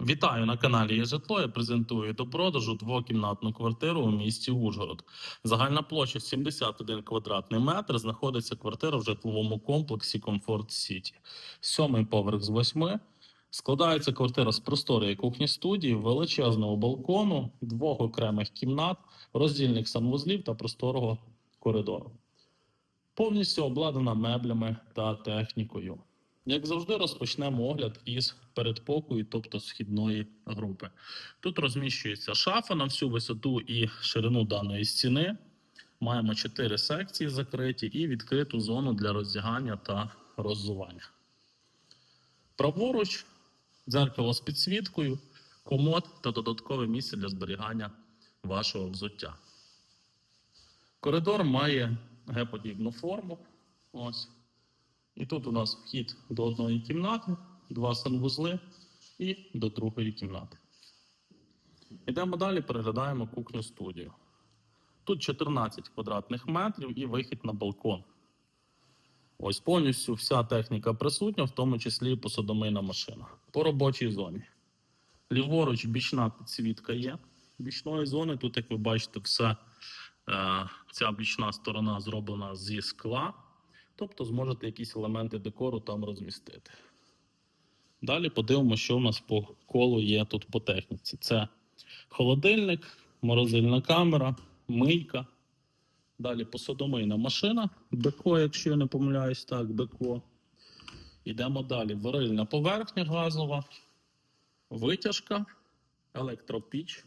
Вітаю на каналі «Є житло». Я презентую до продажу двокімнатну квартиру у місті Ужгород. Загальна площа 71 квадратний метр. Знаходиться квартира в житловому комплексі Комфорт Сіті. Сьомий поверх з восьми. Складається квартира з просторої кухні студії, величезного балкону, двох окремих кімнат, роздільних санвузлів та просторого коридору. Повністю обладнана меблями та технікою. Як завжди, розпочнемо огляд із передпокою, тобто східної групи. Тут розміщується шафа на всю висоту і ширину даної стіни. Маємо чотири секції закриті і відкриту зону для роздягання та роззування. Праворуч дзеркало з підсвіткою, комод та додаткове місце для зберігання вашого взуття. Коридор має Г-подібну форму. Ось. І тут у нас вхід до одної кімнати, два санвузли і до другої кімнати. Йдемо далі, переглядаємо кухню студію. Тут 14 квадратних метрів і вихід на балкон. Ось повністю вся техніка присутня, в тому числі і посудомийна машина. По робочій зоні. Ліворуч бічна підсвітка є. Бічної зони, тут, як ви бачите, все, е, ця бічна сторона зроблена зі скла. Тобто зможете якісь елементи декору там розмістити. Далі подивимося, що в нас по колу є тут по техніці. Це холодильник, морозильна камера, мийка. Далі посудомийна машина, деко, якщо я не помиляюсь, так, деко. Йдемо далі. Варильна поверхня газова, витяжка, електропіч.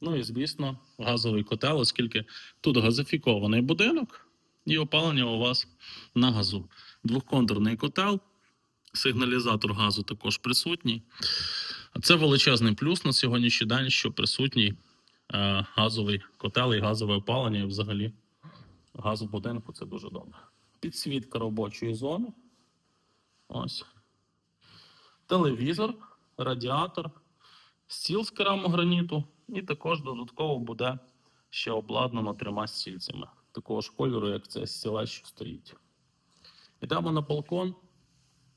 Ну і, звісно, газовий котел, оскільки тут газифікований будинок і опалення у вас на газу. Двохконтурний котел, сигналізатор газу також присутній. Це величезний плюс на сьогоднішній день, що присутній е, газовий котел і газове опалення, і взагалі газ в будинку це дуже добре. Підсвітка робочої зони. Ось. Телевізор, радіатор, стіл з керамограніту, і також додатково буде ще обладнано трьома стільцями такого ж кольору, як це стілець, що стоїть. Йдемо на балкон.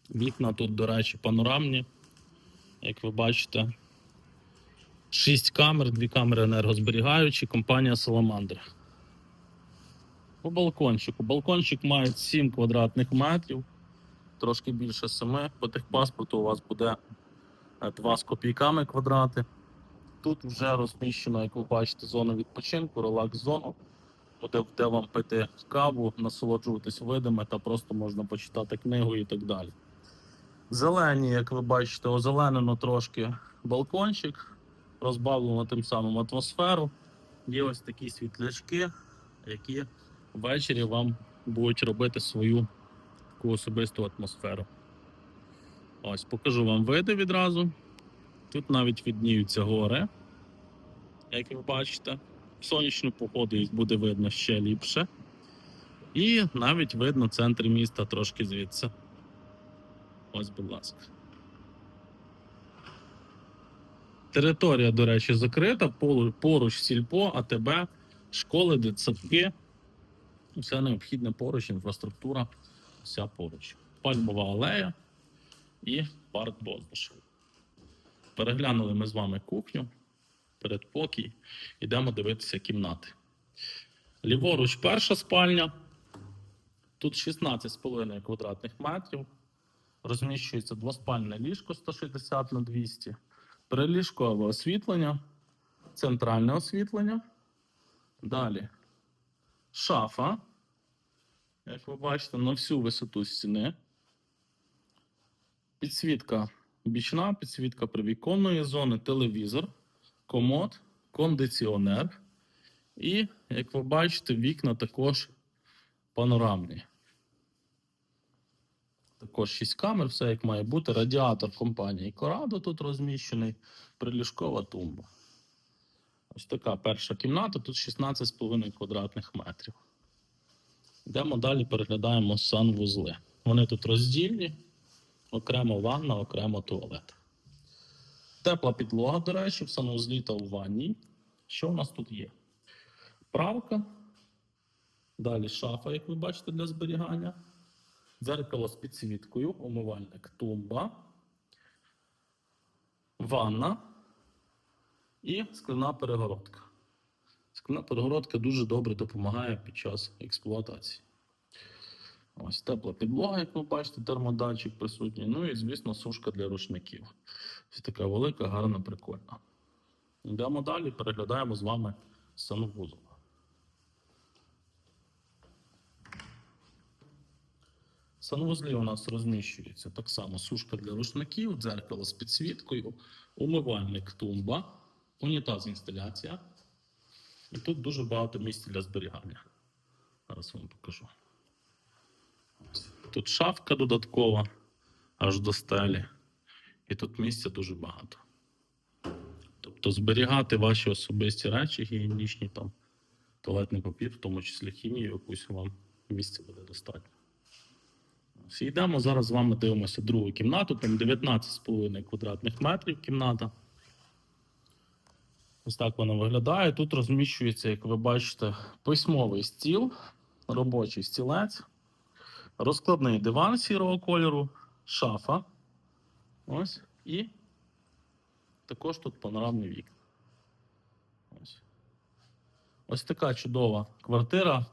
Вікна тут, до речі, панорамні. Як ви бачите, шість камер, дві камери енергозберігаючі, компанія Salamander. По балкончику. Балкончик має 7 квадратних метрів, трошки більше 7. По техпаспорту у вас буде 2 з копійками квадрати. Тут вже розміщено, як ви бачите, зона відпочинку, релакс-зону буде де вам пити каву, насолоджуватись видами та просто можна почитати книгу і так далі. Зелені, як ви бачите, озеленено трошки балкончик, розбавлено тим самим атмосферу. Є ось такі світлячки, які ввечері вам будуть робити свою таку особисту атмосферу. Ось, покажу вам види відразу. Тут навіть відніються гори, як ви бачите. Сонячну погоду їх буде видно ще ліпше. І навіть видно центр міста трошки звідси. Ось, будь ласка. Територія, до речі, закрита, поруч сільпо, АТБ, школи, дитсадки. Все необхідне поруч, інфраструктура, вся поруч. Пальмова алея і парк Боздаш. Переглянули ми з вами кухню передпокій. Йдемо дивитися кімнати. Ліворуч перша спальня. Тут 16,5 квадратних метрів. Розміщується двоспальне ліжко 160 на 200, приліжкове освітлення, центральне освітлення. Далі шафа. Як ви бачите, на всю висоту стіни. Підсвітка бічна, підсвітка привіконної зони, телевізор комод, кондиціонер. І, як ви бачите, вікна також панорамні. Також 6 камер, все як має бути. Радіатор компанії Corrado тут розміщений, приліжкова тумба. Ось така перша кімната, тут 16,5 квадратних метрів. Йдемо далі, переглядаємо санвузли. Вони тут роздільні, окремо ванна, окремо туалет. Тепла підлога, до речі, в санузлі та у ванні. Що у нас тут є? Правка. Далі шафа, як ви бачите, для зберігання. Дзеркало з підсвіткою, умивальник, тумба. ванна і скляна перегородка. Скляна перегородка дуже добре допомагає під час експлуатації. Ось тепла підлога, як ви бачите, термодатчик присутній. Ну і, звісно, сушка для рушників. Ось така велика, гарна, прикольна. Йдемо далі, переглядаємо з вами санвузол. В санвузлі у нас розміщується так само сушка для рушників, дзеркало з підсвіткою, умивальник тумба, унітаз інсталяція. І тут дуже багато місця для зберігання. Зараз вам покажу. Тут шафка додаткова аж до стелі. І тут місця дуже багато. Тобто зберігати ваші особисті речі, гігієнічні, там, туалетний папір, в тому числі хімію, якусь вам місця буде достатньо. Йдемо зараз з вами дивимося другу кімнату, там 19,5 квадратних метрів кімната. Ось так вона виглядає. Тут розміщується, як ви бачите, письмовий стіл, робочий стілець, розкладний диван сірого кольору, шафа. Ось. І також тут панорамні вікна. Ось. Ось така чудова квартира.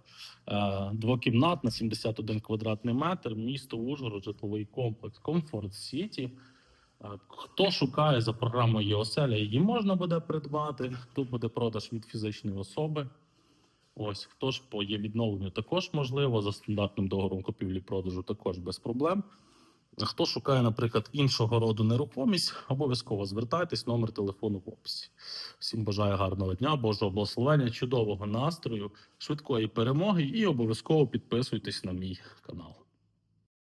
Е, Двокімнатна, 71 квадратний метр, місто Ужгород, житловий комплекс Комфорт Сіті. Е, Хто шукає за програмою ЄОСЕЛЯ, її можна буде придбати. Тут буде продаж від фізичної особи. Ось, хто ж по є відновленню, також можливо, за стандартним договором купівлі-продажу також без проблем. Хто шукає, наприклад, іншого роду нерухомість, обов'язково звертайтесь, номер телефону в описі. Всім бажаю гарного дня, Божого благословення, чудового настрою, швидкої перемоги і обов'язково підписуйтесь на мій канал.